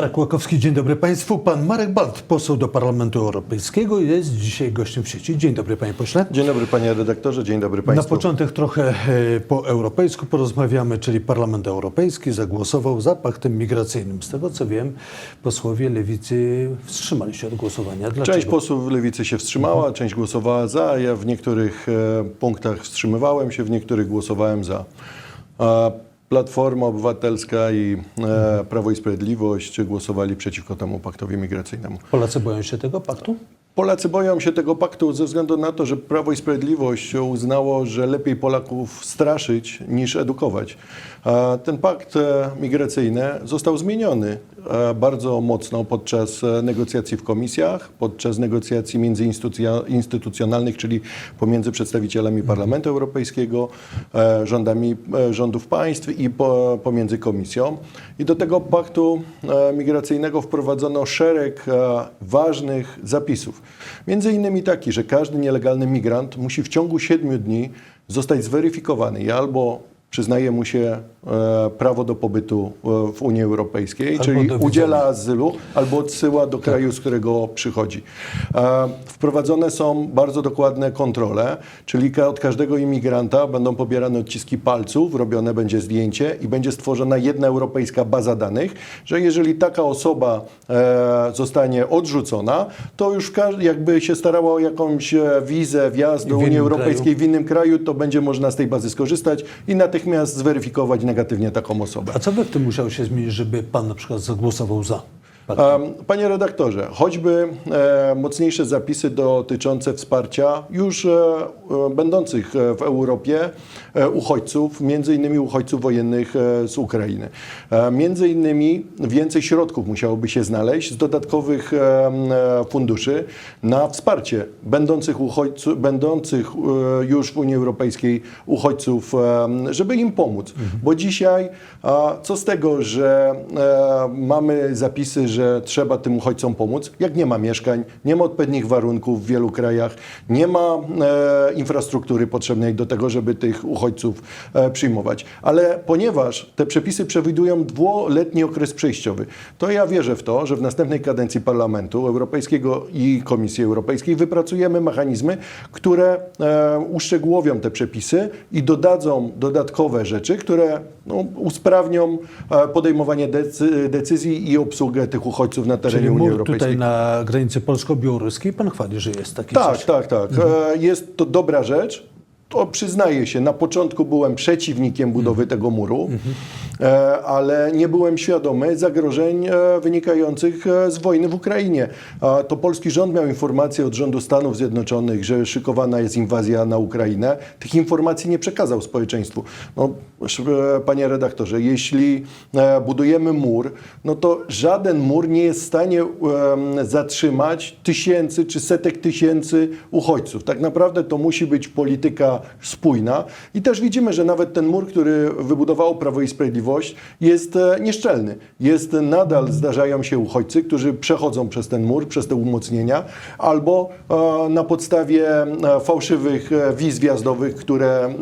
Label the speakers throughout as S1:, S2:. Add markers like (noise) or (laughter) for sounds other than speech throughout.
S1: Marek Łakowski, dzień dobry Państwu. Pan Marek Balt, poseł do Parlamentu Europejskiego, jest dzisiaj gościem w sieci. Dzień dobry Panie Pośle.
S2: Dzień dobry panie redaktorze, dzień dobry
S1: Na
S2: państwu.
S1: początek trochę e, po europejsku porozmawiamy, czyli Parlament Europejski zagłosował za paktem migracyjnym. Z tego co wiem, posłowie lewicy wstrzymali się od głosowania. Dlaczego?
S2: Część posłów lewicy się wstrzymała, część głosowała za. Ja w niektórych e, punktach wstrzymywałem się, w niektórych głosowałem za. Platforma Obywatelska i e, Prawo i Sprawiedliwość głosowali przeciwko temu paktowi migracyjnemu.
S1: Polacy boją się tego paktu?
S2: Polacy boją się tego paktu ze względu na to, że Prawo i Sprawiedliwość uznało, że lepiej Polaków straszyć niż edukować. A Ten pakt e, migracyjny został zmieniony bardzo mocno podczas e, negocjacji w komisjach, podczas negocjacji międzyinstytucjonalnych, czyli pomiędzy przedstawicielami Parlamentu Europejskiego, e, rządami e, rządów państw i po, pomiędzy komisją. I do tego paktu e, migracyjnego wprowadzono szereg e, ważnych zapisów. Między innymi taki, że każdy nielegalny migrant musi w ciągu siedmiu dni zostać zweryfikowany i albo przyznaje mu się e, prawo do pobytu e, w Unii Europejskiej,
S1: Albo
S2: czyli udziela azylu, albo odsyła do kraju, z którego przychodzi. E, Wprowadzone są bardzo dokładne kontrole, czyli ka- od każdego imigranta będą pobierane odciski palców, robione będzie zdjęcie i będzie stworzona jedna europejska baza danych, że jeżeli taka osoba e, zostanie odrzucona, to już jakby się starała o jakąś wizę, wjazd do Unii Europejskiej w innym kraju, to będzie można z tej bazy skorzystać i natychmiast zweryfikować negatywnie taką osobę.
S1: A co by w tym musiało się zmienić, żeby Pan na przykład zagłosował za
S2: Panie redaktorze, choćby e, mocniejsze zapisy dotyczące wsparcia już e, e, będących w Europie uchodźców, między innymi uchodźców wojennych z Ukrainy. Między innymi więcej środków musiałoby się znaleźć z dodatkowych funduszy na wsparcie będących, uchodźców, będących już w Unii Europejskiej uchodźców, żeby im pomóc. Bo dzisiaj co z tego, że mamy zapisy, że trzeba tym uchodźcom pomóc, jak nie ma mieszkań, nie ma odpowiednich warunków w wielu krajach, nie ma e, infrastruktury potrzebnej do tego, żeby tych uchodźców e, przyjmować. Ale ponieważ te przepisy przewidują dwuletni okres przejściowy, to ja wierzę w to, że w następnej kadencji Parlamentu Europejskiego i Komisji Europejskiej wypracujemy mechanizmy, które e, uszczegółowią te przepisy i dodadzą dodatkowe rzeczy, które no, usprawnią e, podejmowanie decy, decyzji i obsługę tych uchodźców na terenie
S1: Czyli
S2: Unii Europejskiej.
S1: tutaj na granicy polsko-białoruskiej, Pan chwali, że jest taki
S2: Tak,
S1: coś.
S2: tak, tak. E, Jest to dobra rzecz. To przyznaję się, na początku byłem przeciwnikiem budowy tego muru, e, ale nie byłem świadomy zagrożeń e, wynikających e, z wojny w Ukrainie. To polski rząd miał informację od rządu Stanów Zjednoczonych, że szykowana jest inwazja na Ukrainę. Tych informacji nie przekazał społeczeństwu. No, e, panie redaktorze, jeśli e, budujemy mur, no to żaden mur nie jest w stanie zatrzymać tysięcy czy setek tysięcy uchodźców. Tak naprawdę to musi być polityka spójna i też widzimy, że nawet ten mur, który wybudowało Prawo i Sprawiedliwość jest e, nieszczelny. Jest nadal, zdarzają się uchodźcy, którzy przechodzą przez ten mur, przez te umocnienia, albo e, na podstawie e, fałszywych wiz wjazdowych, które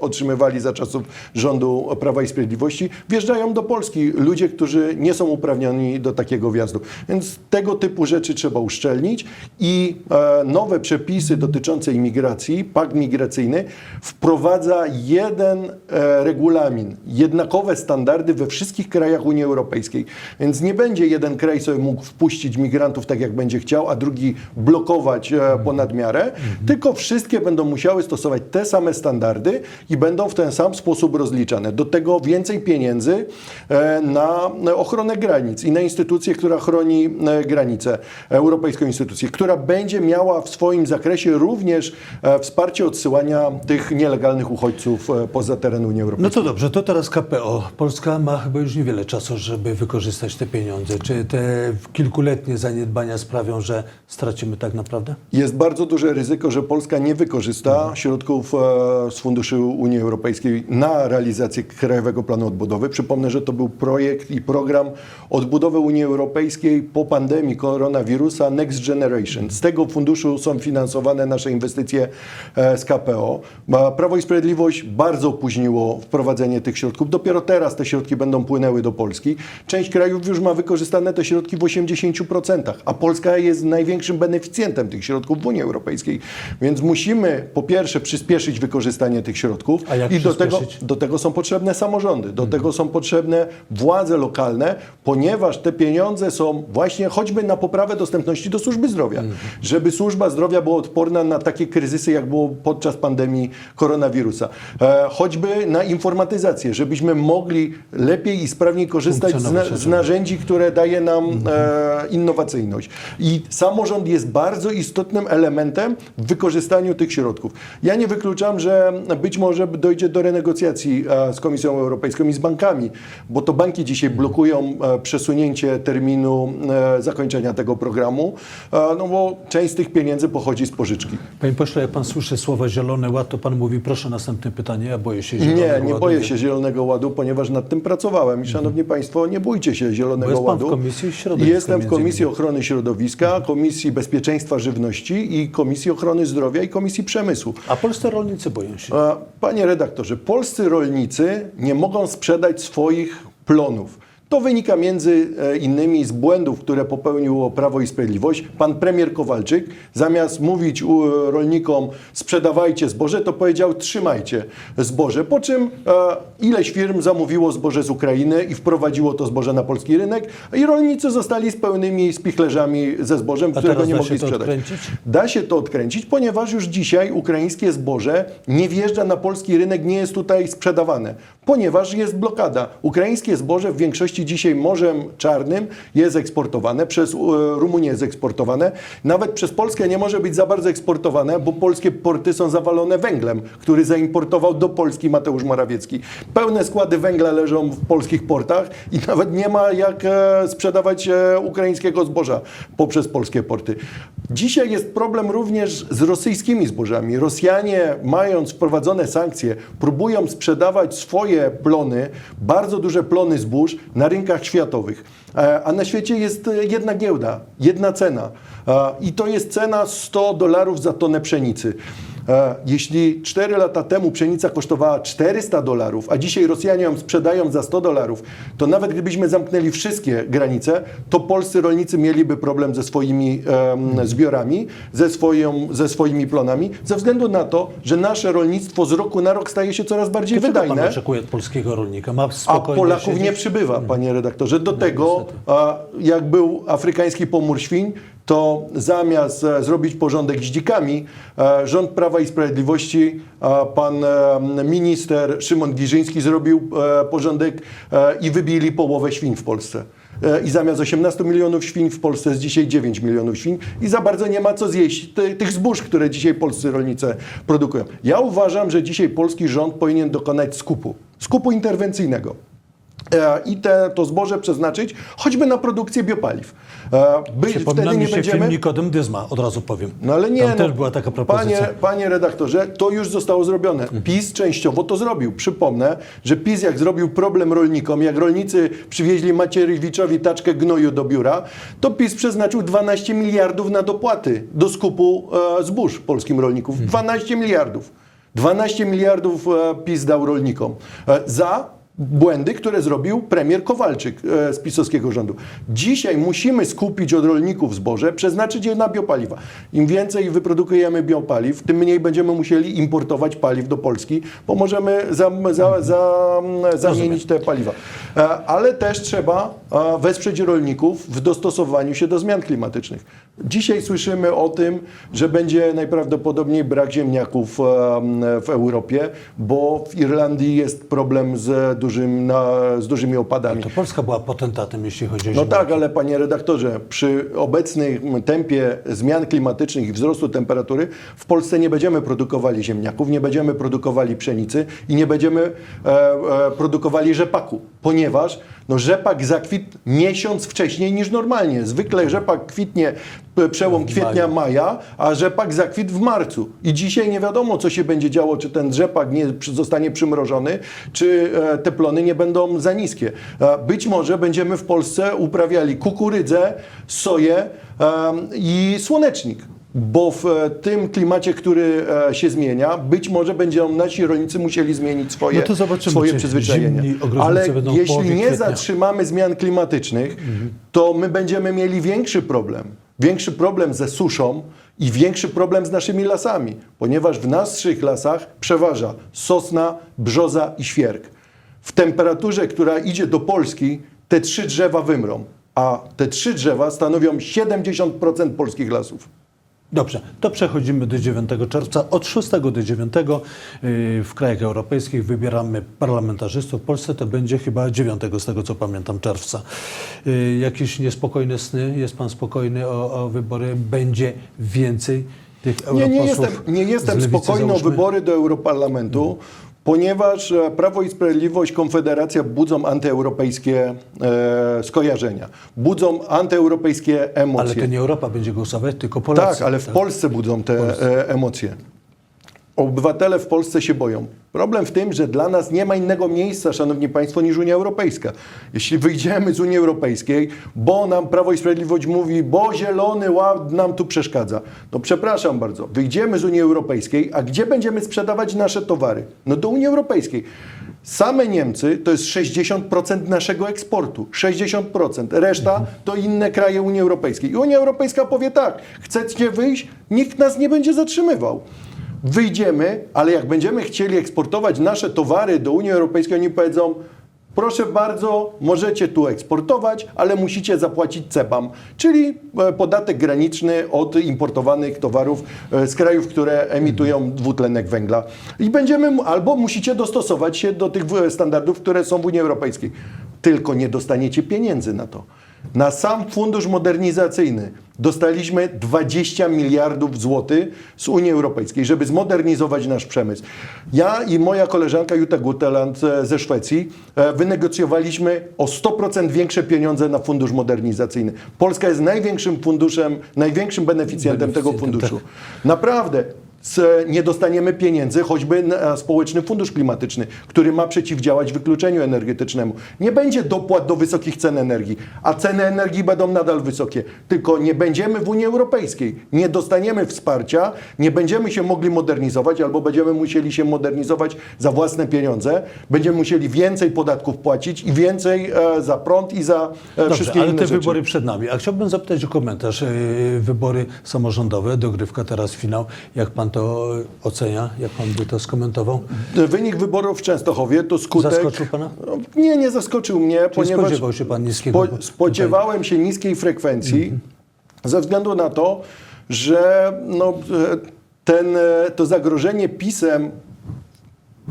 S2: otrzymywali za czasów rządu Prawa i Sprawiedliwości, wjeżdżają do Polski ludzie, którzy nie są uprawnieni do takiego wjazdu. Więc tego typu rzeczy trzeba uszczelnić i nowe przepisy dotyczące imigracji, pakt migracyjny wprowadza jeden regulamin, jednakowe standardy we wszystkich krajach Unii Europejskiej. Więc nie będzie jeden kraj sobie mógł wpuścić migrantów tak jak będzie chciał, a drugi blokować e, ponad miarę, tylko wszystkie będą musiały stosować te same standardy i będą w ten sam sposób rozliczane. Do tego więcej pieniędzy e, na ochronę granic i na instytucję, która chroni e, granice, europejską instytucję, która będzie miała w swoim zakresie również e, wsparcie odsyłania tych nielegalnych uchodźców e, poza teren Unii
S1: No
S2: Europejskiej.
S1: to dobrze, to teraz KPO. Polska ma chyba już niewiele czasu, żeby wykorzystać te pieniądze. Czy te kilkuletnie zaniedbania sprawią, że stracimy tak naprawdę?
S2: Jest bardzo duże ryzyko, że Polska nie wykorzysta środków e, z funduszy Unii Europejskiej na realizację Krajowego Planu Odbudowy. Przypomnę, że to był projekt i program odbudowy Unii Europejskiej po pandemii koronawirusa Next Generation. Z tego funduszu są finansowane nasze inwestycje e, z KPO. Prawo i Sprawiedliwość bardzo opóźniło wprowadzenie tych środków. Dopiero teraz te środki będą płynęły do Polski. Część krajów już ma wykorzystane te środki w 80%, a Polska jest największym beneficjentem tych środków w Unii Europejskiej. Więc musimy po pierwsze przyspieszyć wykorzystanie tych środków i do tego, do tego są potrzebne samorządy, do tego są potrzebne władze lokalne, ponieważ te pieniądze są właśnie choćby na poprawę dostępności do służby zdrowia, żeby służba zdrowia była odporna na takie kryzysy, jak było podczas pandemii koronawirusa, e, choćby na informatyzację, żebyśmy mogli lepiej i sprawniej korzystać z, na, z narzędzi, które daje nam e, innowacyjnie. I samorząd jest bardzo istotnym elementem w wykorzystaniu tych środków. Ja nie wykluczam, że być może dojdzie do renegocjacji e, z Komisją Europejską i z bankami, bo to banki dzisiaj blokują e, przesunięcie terminu e, zakończenia tego programu, no bo część z tych pieniędzy pochodzi z pożyczki.
S1: Panie pośle, jak pan słyszy słowa Zielony Ład, to pan mówi, proszę następne pytanie, ja boję się Zielonego
S2: Nie,
S1: Ładu.
S2: nie boję się Zielonego Ładu, ponieważ nad tym pracowałem. I szanowni Państwo, nie bójcie się Zielonego
S1: jest pan w
S2: Ładu.
S1: Komisji Środowiska
S2: Jestem w Komisji. Ochrony Środowiska, Komisji Bezpieczeństwa Żywności i Komisji Ochrony Zdrowia i Komisji Przemysłu.
S1: A polscy rolnicy boją się.
S2: Panie redaktorze, polscy rolnicy nie mogą sprzedać swoich plonów. To wynika między e, innymi z błędów, które popełniło Prawo i Sprawiedliwość. Pan premier Kowalczyk, zamiast mówić rolnikom sprzedawajcie zboże, to powiedział trzymajcie zboże. Po czym e, ileś firm zamówiło zboże z Ukrainy i wprowadziło to zboże na polski rynek i rolnicy zostali z pełnymi spichlerzami ze zbożem,
S1: A
S2: którego nie mogli sprzedać.
S1: odkręcić?
S2: Da się to odkręcić, ponieważ już dzisiaj ukraińskie zboże nie wjeżdża na polski rynek, nie jest tutaj sprzedawane, ponieważ jest blokada. Ukraińskie zboże w większości dzisiaj Morzem Czarnym jest eksportowane, przez e, Rumunię jest eksportowane, nawet przez Polskę nie może być za bardzo eksportowane, bo polskie porty są zawalone węglem, który zaimportował do Polski Mateusz Morawiecki. Pełne składy węgla leżą w polskich portach i (laughs) nawet nie ma jak e, sprzedawać e, ukraińskiego zboża poprzez polskie porty. Dzisiaj jest problem również z rosyjskimi zbożami. Rosjanie, mając wprowadzone sankcje, próbują sprzedawać swoje plony, bardzo duże plony zbóż na rynkach światowych. E, A na świecie jest e, jedna giełda, jedna cena. E, I to jest cena 100 dolarów za tonę pszenicy. E, Jeśli 4 lata temu pszenica kosztowała 400 dolarów, a dzisiaj Rosjanie ją sprzedają za 100 dolarów, to nawet gdybyśmy zamknęli wszystkie granice, to polscy rolnicy mieliby problem ze swoimi em, zbiorami, ze, swoją, ze swoimi plonami, ze względu na to, że nasze rolnictwo z roku na rok staje się coraz bardziej
S1: Czego pan
S2: wydajne.
S1: oczekuje od polskiego rolnika? Ma
S2: A Polaków
S1: siedzieć?
S2: nie przybywa, panie redaktorze. Do tego, a, jak był afrykański pomór świń, to zamiast e, zrobić porządek z dzikami, e, rząd Prawa i Sprawiedliwości, pan e, minister Szymon Giżyński zrobił porządek i wybili połowę świń w Polsce. I zamiast 18 milionów świń w Polsce jest dzisiaj 9 milionów świń i za bardzo nie ma co zjeść ty, tych zbóż, które dzisiaj polscy rolnicy produkują. Ja uważam, że dzisiaj polski rząd powinien dokonać skupu, skupu interwencyjnego i te, to zboże przeznaczyć choćby na produkcję biopaliw. E, By, wtedy nie
S1: się
S2: będziemy...
S1: film Nikodem Dyzma, od razu powiem.
S2: No ale nie,
S1: Tam
S2: no,
S1: też była taka propozycja.
S2: Panie, panie redaktorze, to już zostało zrobione. PiS częściowo to zrobił. Przypomnę, że PiS jak zrobił problem rolnikom, jak rolnicy przywieźli Macierewiczowi taczkę gnoju do biura, to PiS przeznaczył 12 miliardów na dopłaty do skupu e, zbóż polskim rolników. 12 miliardów. 12 miliardów e, PiS dał rolnikom e, za błędy, które zrobił premier Kowalczyk e, z pisowskiego rządu. Dzisiaj musimy skupić od rolników zboże, przeznaczyć je na biopaliwa. Im więcej wyprodukujemy biopaliw, tym mniej będziemy musieli importować paliw do Polski, bo możemy za, za, za, zamienić te paliwa. E, Ale też trzeba e, wesprzeć rolników w dostosowaniu się do zmian klimatycznych. Dzisiaj słyszymy o tym, że będzie najprawdopodobniej brak ziemniaków em, w Europie, bo w Irlandii jest problem z, dużym, na, z dużymi opadami.
S1: To Polska była potentatem, jeśli chodzi o
S2: No tak, ale panie redaktorze, przy obecnym tempie zmian klimatycznych i wzrostu temperatury w Polsce nie będziemy produkowali ziemniaków, nie będziemy produkowali pszenicy i nie będziemy e, e, produkowali rzepaku, ponieważ no, rzepak zakwitł miesiąc wcześniej niż normalnie. Zwykle rzepak kwitnie przełom kwietnia, maja, a rzepak zakwitł w marcu. I dzisiaj nie wiadomo, co się będzie działo, czy ten rzepak nie zostanie przymrożony, czy e, te plony nie będą za niskie. E, Być może będziemy w Polsce uprawiali kukurydzę, soję i słonecznik. bo w e, tym klimacie, który się zmienia, być może będą nasi rolnicy musieli zmienić swoje,
S1: No to zobaczymy,
S2: swoje przyzwyczajenia. Ale jeśli nie
S1: kwietnia.
S2: zatrzymamy zmian klimatycznych, to my będziemy mieli większy problem. Większy problem ze suszą i większy problem z naszymi lasami, ponieważ w naszych lasach przeważa sosna, brzoza i świerk. W temperaturze, która idzie do Polski, te trzy drzewa wymrą, a te trzy drzewa stanowią 70% polskich lasów.
S1: Dobrze, to przechodzimy do 9 czerwca. Od 6 do 9 y, w krajach europejskich wybieramy parlamentarzystów. W Polsce to będzie chyba 9, z tego co pamiętam, czerwca. Y, Jakieś niespokojne sny? Jest pan spokojny o, o wybory? Będzie więcej tych
S2: Nie,
S1: europosłów?
S2: nie jestem, nie jestem spokojny o wybory do Europarlamentu, ponieważ e, Prawo i Sprawiedliwość, Konfederacja budzą antyeuropejskie e, skojarzenia, budzą antyeuropejskie emocje.
S1: Ale to nie Europa będzie głosować, tylko Polacy.
S2: Tak, ale w Polsce budzą te e, emocje. Obywatele w Polsce się boją. Problem w tym, że dla nas nie ma innego miejsca, szanowni państwo, niż Unia Europejska. Jeśli wyjdziemy z Unii Europejskiej, bo nam Prawo i Sprawiedliwość mówi, bo zielony ład nam tu przeszkadza. No przepraszam bardzo, wyjdziemy z Unii Europejskiej, a gdzie będziemy sprzedawać nasze towary? No do Unii Europejskiej. Same Niemcy to jest 60% naszego eksportu. 60%. Reszta to inne kraje Unii Europejskiej. I Unia Europejska powie tak, chcecie wyjść, nikt nas nie będzie zatrzymywał. Wyjdziemy, ale jak będziemy chcieli eksportować nasze towary do Unii Europejskiej, oni powiedzą, proszę bardzo, możecie tu eksportować, ale musicie zapłacić CEPAM, czyli e, podatek graniczny od importowanych towarów e, z krajów, które emitują dwutlenek węgla. I będziemy, albo musicie dostosować się do tych e, standardów, które są w Unii Europejskiej. Tylko nie dostaniecie pieniędzy na to. Na sam fundusz modernizacyjny dostaliśmy 20 miliardów złotych z Unii Europejskiej, żeby zmodernizować nasz przemysł. Ja i moja koleżanka Jutta Guteland e, ze Szwecji e, wynegocjowaliśmy o 100% większe pieniądze na fundusz modernizacyjny. Polska jest największym funduszem, największym beneficjentem tego
S1: Beneficjentem,
S2: funduszu. Naprawdę. Z- Nie dostaniemy pieniędzy choćby na Społeczny Fundusz Klimatyczny, który ma przeciwdziałać wykluczeniu energetycznemu. Nie będzie dopłat do wysokich cen energii, a ceny energii będą nadal wysokie. Tylko nie będziemy w Unii Europejskiej, nie dostaniemy wsparcia, nie będziemy się mogli modernizować, albo będziemy musieli się modernizować za własne pieniądze. Będziemy musieli więcej podatków płacić i więcej e, za prąd i za e,
S1: Dobrze,
S2: wszystkie
S1: ale
S2: inne
S1: te
S2: rzeczy.
S1: wybory przed nami. A chciałbym zapytać o komentarz. Wybory samorządowe, dogrywka, teraz finał. Jak pan to ocenia? Jak pan by to skomentował?
S2: Wynik wyborów w Częstochowie to skutek.
S1: Zaskoczył pana?
S2: No, Nie, nie zaskoczył mnie, ponieważ
S1: spodziewał się pan niskiego
S2: spo, spodziewałem się niskiej frekwencji ze względu na to, że no, e, ten, e, to zagrożenie pisem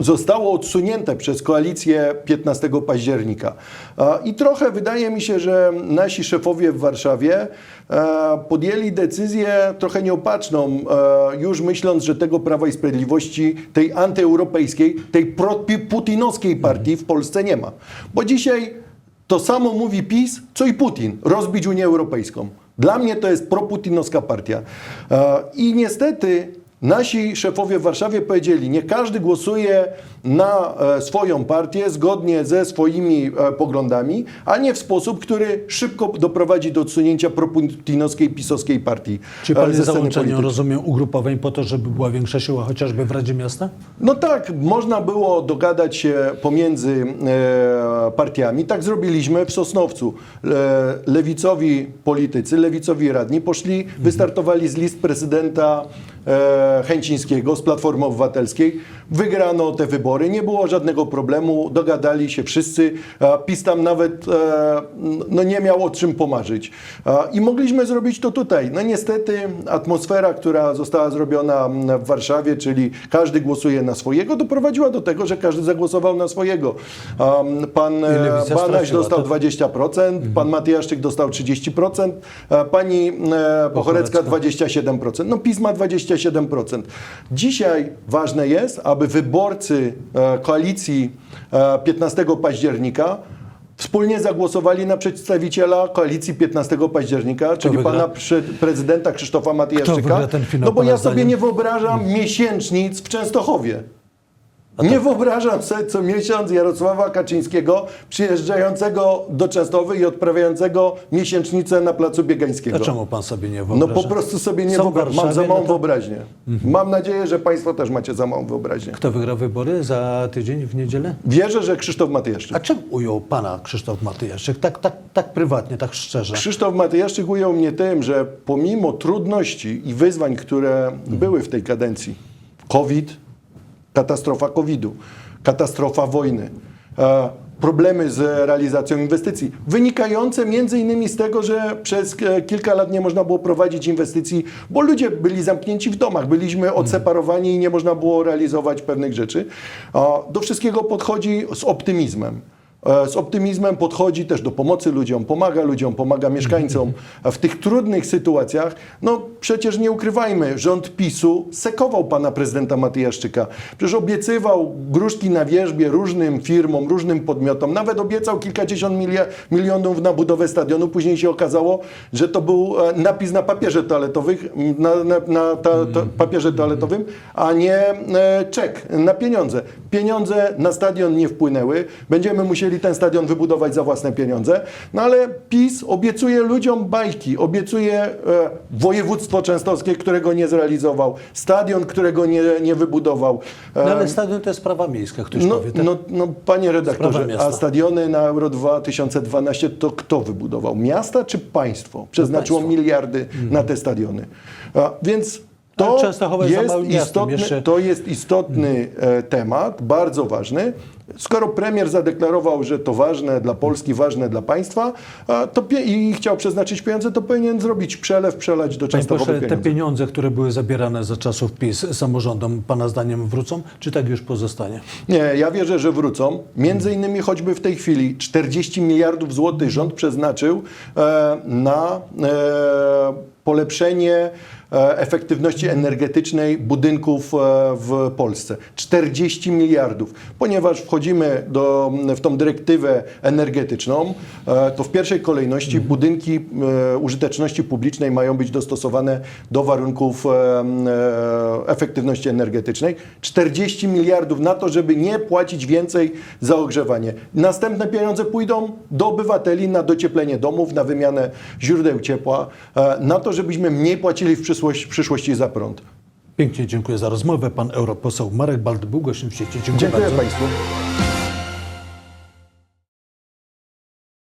S2: zostało odsunięte przez koalicję 15 października. A, I trochę wydaje mi się, że nasi szefowie w Warszawie e, podjęli decyzję trochę nieopatrzną, e, już myśląc, że tego Prawa i Sprawiedliwości, tej antyeuropejskiej, tej pro-putinowskiej partii w Polsce nie ma. Bo dzisiaj to samo mówi PiS, co i Putin. Rozbić Unię Europejską. Dla mnie to jest proputinowska partia. E, I niestety nasi szefowie w Warszawie powiedzieli, nie każdy głosuje na e, swoją partię zgodnie ze swoimi e, poglądami, a nie w sposób, który szybko doprowadzi do odsunięcia proputinowskiej, pisowskiej partii
S1: Czy
S2: e,
S1: pan
S2: ze
S1: jest załączeniem, rozumiem, ugrupowań po to, żeby była większa siła chociażby w Radzie Miasta?
S2: No tak, można było dogadać się pomiędzy partiami. Tak zrobiliśmy w Sosnowcu. Lewicowi politycy, lewicowi radni poszli, wystartowali z list prezydenta Chęcińskiego z Platformy Obywatelskiej. Wygrano te wybory, nie było żadnego problemu, dogadali się wszyscy. PiS tam nawet e, no nie miał o czym pomarzyć. I mogliśmy zrobić to tutaj. No niestety atmosfera, która została zrobiona w Warszawie, czyli każdy głosuje na swojego, doprowadziła do tego, że każdy zagłosował na swojego. Pan e, Banaś dostał
S1: tak?
S2: 20%, pan Matyjaszczyk dostał 30%, a pani e, Pochorecka
S1: Pochorecka.
S2: 27%. No PiS ma 27%. Dzisiaj ważne jest, aby wyborcy e, koalicji e, 15 października wspólnie zagłosowali na przedstawiciela koalicji 15 października, czyli pana prze- prezydenta Krzysztofa Matyjaszczyka. No bo ja sobie
S1: zdaniem?
S2: nie wyobrażam miesięcznic w Częstochowie. Nie wyobrażam sobie co miesiąc Jarosława Kaczyńskiego przyjeżdżającego do Częstochowy i odprawiającego miesięcznicę na Placu Biegańskiego.
S1: A czemu pan sobie nie
S2: No
S1: wyobraża?
S2: po prostu sobie nie wyobrażam. Mam za małą
S1: no to-
S2: wyobraźnię. Mam nadzieję, że Państwo też macie za małą wyobraźnię.
S1: Kto wygra wybory za tydzień w niedzielę?
S2: Wierzę, że Krzysztof Matyjaszczyk.
S1: A czym ujął pana Krzysztof Matyjaszczyk? Tak, tak, tak prywatnie, tak szczerze.
S2: Krzysztof Matyjaszczyk ujął mnie tym, że pomimo trudności i wyzwań, które były w tej kadencji, COVID, katastrofa COVID-u, katastrofa wojny, e, problemy z realizacją inwestycji, wynikające między innymi z tego, że przez e, kilka lat nie można było prowadzić inwestycji, bo ludzie byli zamknięci w domach, byliśmy odseparowani i nie można było realizować pewnych rzeczy. Do wszystkiego podchodzi z optymizmem. E, Z optymizmem podchodzi też do pomocy ludziom, pomaga ludziom, pomaga mieszkańcom. (laughs) W tych trudnych sytuacjach, no przecież nie ukrywajmy, rząd PiSu sekował pana prezydenta Matyjaszczyka. Przecież obiecywał gruszki na wierzbie różnym firmom, różnym podmiotom. Nawet obiecał kilkadziesiąt milia- milionów na budowę stadionu. Później się okazało, że to był e, napis na papierze toaletowych, m, na, na, na ta, ta, papierze toaletowym, a nie e, czek na pieniądze. Pieniądze na stadion nie wpłynęły. Będziemy musieli ten stadion wybudować za własne pieniądze. No ale PiS obiecuje ludziom bajki, obiecuje e, województwo częstowskie, którego nie zrealizował, stadion, którego nie, nie wybudował. E,
S1: No ale stadion to jest sprawa miejska, ktoś
S2: no,
S1: powie. Tak?
S2: no, no, panie redaktorze, a stadiony na Euro 2012 to kto wybudował? Miasta czy państwo? Przeznaczyło
S1: państwo.
S2: miliardy na te stadiony. A, więc to
S1: jest
S2: istotny, to jest istotny e, temat, bardzo ważny. Skoro premier zadeklarował, że to ważne dla Polski, ważne dla państwa to i chciał przeznaczyć pieniądze, to powinien zrobić przelew, przelać do Częstochowy
S1: pośle, te
S2: pieniądze.
S1: pieniądze, które były zabierane za czasów PiS samorządom, pana zdaniem wrócą, czy tak już pozostanie?
S2: Nie, ja wierzę, że wrócą. Między innymi choćby w tej chwili 40 miliardów złotych rząd przeznaczył e, na e, polepszenie efektywności energetycznej budynków e, w Polsce. 40 miliardów. Ponieważ wchodzimy do, w tą dyrektywę energetyczną, e, to w pierwszej kolejności budynki e, użyteczności publicznej mają być dostosowane do warunków e, e, efektywności energetycznej. 40 miliardów na to, żeby nie płacić więcej za ogrzewanie. Następne pieniądze pójdą do obywateli na docieplenie domów, na wymianę źródeł ciepła, e, na to, żebyśmy mniej płacili w, przyszłość, w przyszłości za prąd.
S1: Pięknie dziękuję za rozmowę. Pan europoseł Marek Bald był gościem w sieci. Dziękuję,
S2: Dziękuję
S1: bardzo.
S2: Państwu.